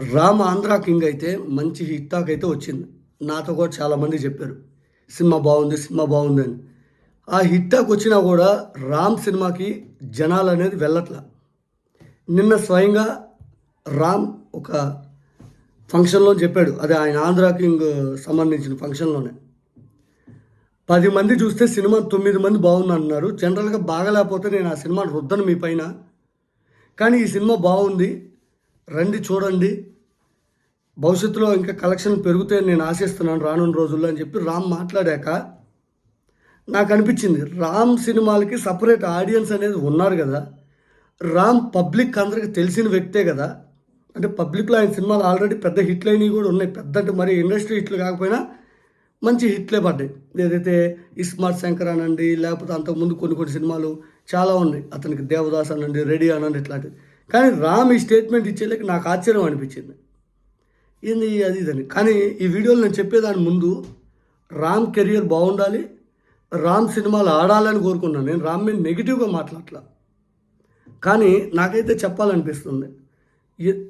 Ram Andhra king అయితే మంచి hit talk అయితే వచ్చింది. నాతో కూడా చాలామంది చెప్పారు సినిమా బాగుంది సినిమా బాగుంది అని. ఆ హిట్ టాక్ వచ్చినా కూడా రామ్ సినిమాకి జనాలు అనేది వెళ్ళట్ల. నిన్న స్వయంగా రామ్ ఒక ఫంక్షన్లో చెప్పాడు అది ఆయన ఆంధ్ర కింగ్ సంబంధించిన ఫంక్షన్లోనే పది మంది చూస్తే సినిమా తొమ్మిది మంది బాగుంది అంటున్నారు జనరల్గా బాగలేకపోతే నేను ఆ సినిమా రుద్దను మీ పైన. కానీ ఈ సినిమా బాగుంది రండి చూడండి. భవిష్యత్తులో ఇంకా కలెక్షన్ పెరుగుతాయని నేను ఆశిస్తున్నాను రానున్న రోజుల్లో అని చెప్పి రామ్ మాట్లాడాక నాకు అనిపించింది. రామ్ సినిమాలకి సపరేట్ ఆడియన్స్ అనేది ఉన్నారు కదా. రామ్ పబ్లిక్ అందరికి తెలిసిన వ్యక్తే కదా. అంటే పబ్లిక్లో ఆయన సినిమాలు ఆల్రెడీ పెద్ద హిట్లు అయినవి కూడా ఉన్నాయి. పెద్ద అంటే మరి ఇండస్ట్రీ హిట్లు కాకపోయినా మంచి హిట్లే పడ్డాయి. ఏదైతే ఇస్మార్ట్ శంకర్ అనండి లేకపోతే అంతకుముందు కొన్ని కొన్ని సినిమాలు చాలా ఉన్నాయి. అతనికి దేవదాస్ అనండి రెడీ అనండి ఇట్లాంటివి. కానీ రామ్ ఈ స్టేట్మెంట్ ఇచ్చేలేక నాకు ఆశ్చర్యం అనిపించింది. ఏంది అది ఇదని. కానీ ఈ వీడియోలో నేను చెప్పేదాని ముందు రామ్ కెరియర్ బాగుండాలి రామ్ సినిమాలు ఆడాలని కోరుకున్నాను నేను రామ్ మీద నెగిటివ్గా మాట్లాడలా కానీ నాకైతే చెప్పాలనిపిస్తుంది.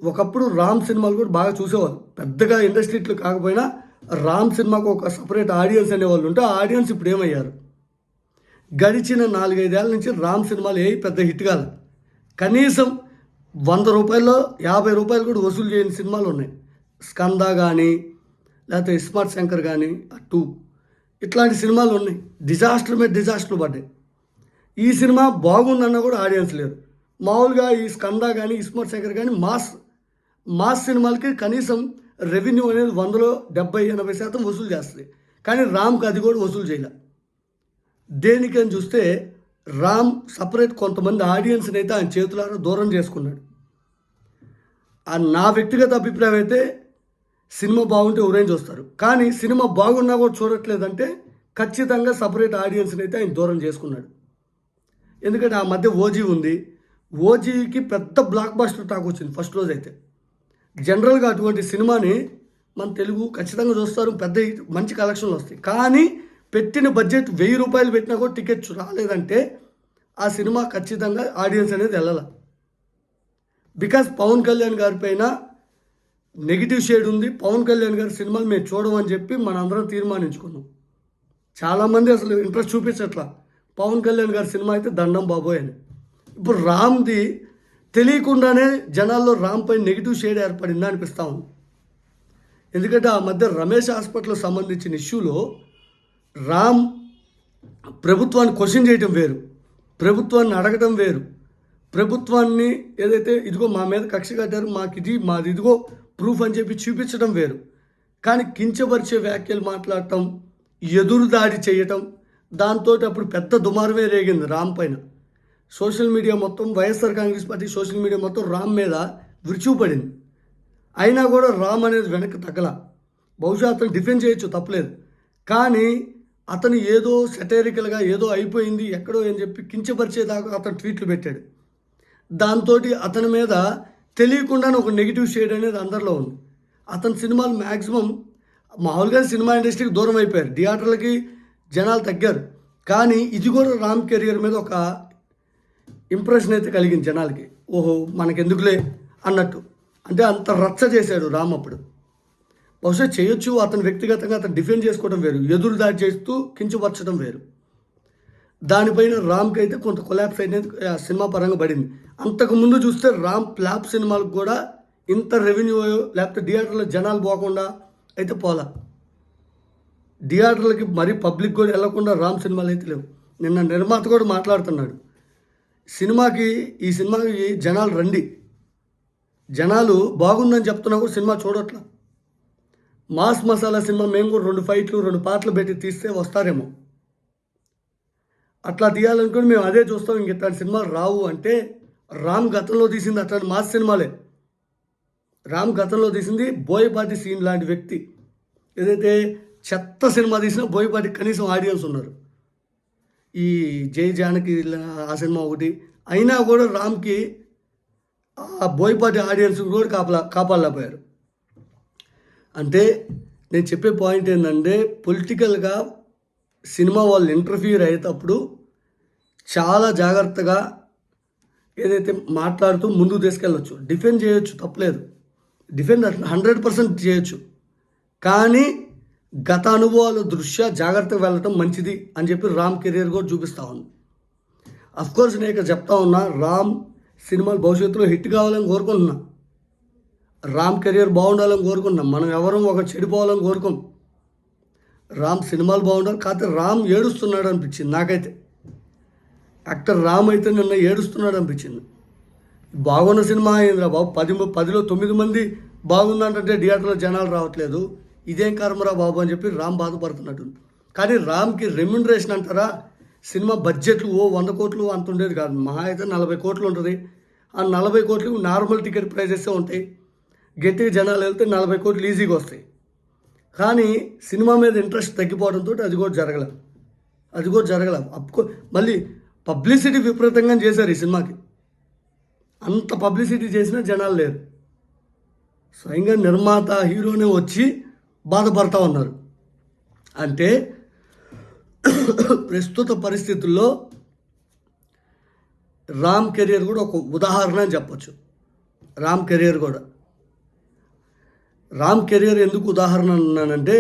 ఒకప్పుడు రామ్ సినిమాలు కూడా బాగా చూసేవాళ్ళు. పెద్దగా ఇండస్ట్రీట్లు కాకపోయినా రామ్ సినిమాకు ఒక సపరేట్ ఆడియన్స్ అనేవాళ్ళు ఉంటే ఆ ఆడియన్స్ ఇప్పుడు ఏమయ్యారు? గడిచిన నాలుగైదేళ్ళ నుంచి రామ్ సినిమాలు ఏ పెద్ద హిట్ కాదు కనీసం వంద రూపాయల్లో యాభై రూపాయలు కూడా వసూలు చేయని సినిమాలు ఉన్నాయి. స్కంద కానీ లేకపోతే ఇస్మార్ట్ శంకర్ కానీ టూ ఇట్లాంటి సినిమాలు ఉన్నాయి. డిజాస్టర్ మీద డిజాస్టర్లు పడ్డాయి. ఈ సినిమా బాగుందన్నా కూడా ఆడియన్స్ లేరు. మామూలుగా ఈ స్కంద కానీ ఇస్మార్ట్ శంకర్ కానీ మాస్ మాస్ సినిమాలకి కనీసం రెవెన్యూ అనేది వందలో డెబ్బై ఎనభై శాతం వసూలు చేస్తుంది. కానీ రామ్కి అది కూడా వసూలు చేయలే. దేనికని చూస్తే రామ్ సపరేట్ కొంతమంది ఆడియన్స్ని అయితే ఆయన చేతులారా దూరం చేసుకున్నాడు. ఆ నా వ్యక్తిగత అభిప్రాయం అయితే సినిమా బాగుంటే ఎవరైనా చూస్తారు కానీ సినిమా బాగున్నా కూడా చూడట్లేదంటే ఖచ్చితంగా సపరేట్ ఆడియన్స్ని అయితే ఆయన దూరం చేసుకున్నాడు. ఎందుకంటే ఆ మధ్య ఓజీ ఉంది. ఓజీకి పెద్ద బ్లాక్ బాస్టర్ టాక్ వచ్చింది ఫస్ట్ రోజు అయితే. జనరల్గా అటువంటి సినిమాని మన తెలుగు ఖచ్చితంగా చూస్తారు. పెద్ద మంచి కలెక్షన్లు వస్తాయి. కానీ పెట్టిన బడ్జెట్ వెయ్యి రూపాయలు పెట్టినా కూడా టికెట్స్ రాలేదంటే ఆ సినిమా ఖచ్చితంగా ఆడియన్స్ అనేది వెళ్ళాల. బికాస్ పవన్ కళ్యాణ్ గారి పైన నెగిటివ్ షేడ్ ఉంది. పవన్ కళ్యాణ్ గారి సినిమాలు మేము చూడమని చెప్పి మనందరం తీర్మానించుకున్నాం. చాలామంది అసలు ఇంట్రెస్ట్ చూపించట్లా. పవన్ కళ్యాణ్ గారి సినిమా అయితే దండం బాబోయ్ అని. ఇప్పుడు రామ్ది తెలియకుండానే జనాల్లో రామ్ పై నెగిటివ్ షేడ్ ఏర్పడిందా అనిపిస్తా ఉంది. ఎందుకంటే ఆ మధ్య రమేష్ హాస్పిటల్ సంబంధించిన ఇష్యూలో రామ్ ప్రభుత్వాన్ని క్వశ్చన్ చేయటం వేరు ప్రభుత్వాన్ని అడగటం వేరు. ప్రభుత్వాన్ని ఏదైతే ఇదిగో మా మీద కక్ష కట్టారు మాకు ఇది మాది ఇదిగో ప్రూఫ్ అని చెప్పి చూపించడం వేరు. కానీ కించపరిచే వ్యాఖ్యలు మాట్లాడటం ఎదురు దాడి చేయటం దాంతో అప్పుడు పెద్ద దుమారమే రేగింది రామ్ పైన. సోషల్ మీడియా మొత్తం YSR Congress party social media మొత్తం రామ్ మీద విరుచుపడింది అయినా కూడా రామ్ అనేది వెనక్కి తగ్గల బహుశా అతను డిఫెండ్ చేయొచ్చు తప్పలేదు. కానీ అతను ఏదో సెటరికల్గా ఏదో అయిపోయింది ఎక్కడో అని చెప్పి కించపరిచేదాకా అతను ట్వీట్లు పెట్టాడు. దాంతో అతని మీద తెలియకుండానే ఒక నెగిటివ్ షేడ్ అనేది అందరిలో ఉంది. అతని సినిమాలు మ్యాక్సిమం మామూలుగా సినిమా ఇండస్ట్రీకి దూరం అయిపోయారు. థియేటర్లకి జనాలు తగ్గారు. కానీ ఇది కూడా రామ్ కెరియర్ మీద ఒక ఇంప్రెషన్ అయితే కలిగింది జనాలకి. ఓహో మనకెందుకులే అన్నట్టు. అంటే అంత రచ్చ చేశాడు రామ్ అప్పుడు. బహుశా చేయొచ్చు అతను వ్యక్తిగతంగా అతను డిఫెండ్ చేసుకోవడం వేరు ఎదురు దాడి చేస్తూ కించపరచడం వేరు. దానిపైన రామ్కి అయితే కొంత కొలాప్స్ అనేది సినిమా పరంగా పడింది. అంతకు ముందు చూస్తే రామ్ ప్లాప్ సినిమాలకు కూడా ఇంత రెవెన్యూ లేకపోతే థియేటర్లో జనాలు పోకుండా అయితే పోలా. థియేటర్లకి మరీ పబ్లిక్ కూడా వెళ్ళకుండా రామ్ సినిమాలు అయితే లేవు. నిన్న నిర్మాత కూడా మాట్లాడుతున్నాడు. సినిమాకి ఈ సినిమాకి జనాలు రండి. జనాలు బాగుందని చెప్తున్నా కూడా సినిమా చూడట్లా. మాస్ మసాలా సినిమా మేము కూడా రెండు ఫైట్లు రెండు పాటలు పెట్టి తీస్తే వస్తారేమో. అట్లా తీయాలనుకుని మేము అదే చూస్తాం. ఇంక ఇట్లాంటి సినిమాలు రావు అంటే రామ్ గతంలో తీసింది అట్లాంటి మాస్ సినిమాలే. రామ్ గతంలో తీసింది బోయపాటి సీన్ లాంటి వ్యక్తి. ఏదైతే చెత్త సినిమా తీసినా బోయపాటి కనీసం ఆడియన్స్ ఉన్నారు. ఈ జై జానకి ఆ సినిమా ఒకటి. అయినా కూడా రామ్కి ఆ బోయపాటి ఆడియన్స్ కూడా కాపలా కాపాడలేకపోయారు. అంటే నేను చెప్పే పాయింట్ ఏంటంటే పొలిటికల్గా సినిమా వాళ్ళు ఇంటర్ఫియర్ అయ్యేటప్పుడు చాలా జాగ్రత్తగా ఏదైతే మాట్లాడుతూ ముందుకు తీసుకెళ్ళొచ్చు. డిఫెండ్ చేయొచ్చు తప్పలేదు. డిఫెండ్ అట్లా హండ్రెడ్ పర్సెంట్ చేయొచ్చు. కానీ గత అనుభవాల దృష్ట్యా జాగ్రత్తగా వెళ్ళటం మంచిది అని చెప్పి రామ్ కెరీర్ కూడా చూపిస్తా ఉంది. అఫ్కోర్స్ నేను ఇక్కడ చెప్తా ఉన్నా రామ్ సినిమాలు భవిష్యత్తులో హిట్ కావాలని కోరుకుంటున్నా. రామ్ కెరియర్ బాగుండాలని కోరుకున్నాం మనం ఎవరం ఒక చెడిపోవాలని కోరుకోం. రామ్ సినిమాలు బాగుండాలి. కాకపోతే రామ్ ఏడుస్తున్నాడు అనిపించింది నాకైతే. యాక్టర్ రామ్ అయితే నిన్న ఏడుస్తున్నాడు అనిపించింది. బాగున్న సినిమా అయిందిరా బాబు. పది పదిలో తొమ్మిది మంది బాగుందంటే థియేటర్లో జనాలు రావట్లేదు. ఇదేం కర్మరా బాబు అని చెప్పి రామ్ బాధపడుతున్నట్టు కానీ రామ్కి రెమ్యునరేషన్ అంటారా? సినిమా బడ్జెట్లు ఓ వంద కోట్లు అంత ఉండేది కాదు. మహా అయితే నలభై కోట్లు ఉంటుంది. ఆ నలభై కోట్లు నార్మల్ టికెట్ ప్రైజెస్ ఉంటాయి. గట్టిగా జనాలు వెళ్తే నలభై కోట్లు ఈజీగా వస్తాయి. కానీ సినిమా మీద ఇంట్రెస్ట్ తగ్గిపోవడంతో అది కూడా జరగలేదు. అది కూడా జరగలేదు. అప్కో మళ్ళీ పబ్లిసిటీ విపరీతంగా చేశారు ఈ సినిమాకి. అంత పబ్లిసిటీ చేసినా జనాలు లేరు. స్వయంగా నిర్మాత హీరోనే వచ్చి బాధపడతా ఉన్నారు. అంటే ప్రస్తుత పరిస్థితుల్లో రామ్ కెరియర్ కూడా ఒక ఉదాహరణ అని చెప్పొచ్చు. రామ్ కెరియర్ కూడా. రామ్ కెరియర్ ఎందుకు ఉదాహరణ అన్నానంటే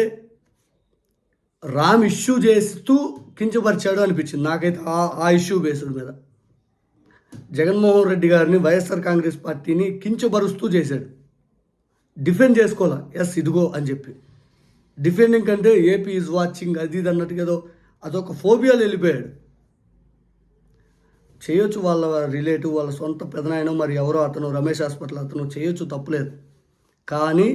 రామ్ ఇష్యూ చేస్తూ కించపరిచాడు అనిపించింది. నాకైతే ఆ ఆ ఇష్యూ బేస్డ్ మీద. జగన్మోహన్ రెడ్డి గారిని వైఎస్ఆర్ కాంగ్రెస్ పార్టీని కించపరుస్తూ చేశాడు. డిఫెండ్ చేసుకోవాలా? ఎస్ ఇదిగో అని చెప్పి. డిఫెండింగ్ కంటే ఏపీ ఈజ్ వాచింగ్ అది ఇది అన్నట్టుగా ఏదో అదొక ఫోబియాలు వెళ్ళిపోయాడు. చేయొచ్చు వాళ్ళ రిలేటివ్ వాళ్ళ సొంత పెదనాయన మరి ఎవరో అతను రమేష్ హాస్పిటల్ అతను చేయొచ్చు తప్పులేదు. కానీ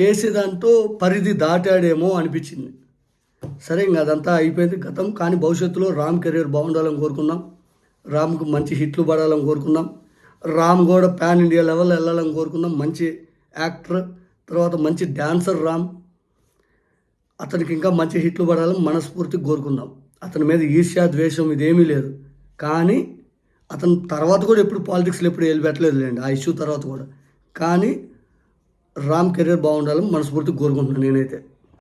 చేసేదాంతో పరిధి దాటాడేమో అనిపించింది. సరే ఇంకా అదంతా అయిపోయింది గతం. కానీ భవిష్యత్తులో రామ్ కెరీర్ బాగుండాలని కోరుకున్నాం రామ్కు మంచి హిట్లు పడాలని కోరుకున్నాం రామ్ కూడా పాన్ ఇండియా లెవెల్ వెళ్ళాలని కోరుకున్నాం మంచి యాక్టర్ తర్వాత మంచి డ్యాన్సర్ రామ్. అతనికి ఇంకా మంచి హిట్లు పడాలని మనస్ఫూర్తి కోరుకుందాం. అతని మీద ఈర్ష్యా ద్వేషం ఇదేమీ లేదు. కానీ అతను తర్వాత కూడా ఎప్పుడు పాలిటిక్స్లో ఎప్పుడు వెళ్ళి పెట్టలేదు లేండి ఆ ఇష్యూ తర్వాత కూడా. కానీ రామ్ కెరీర్ బాగుండాలని మనస్ఫూర్తిగా కోరుకుంటున్నాను నేనైతే.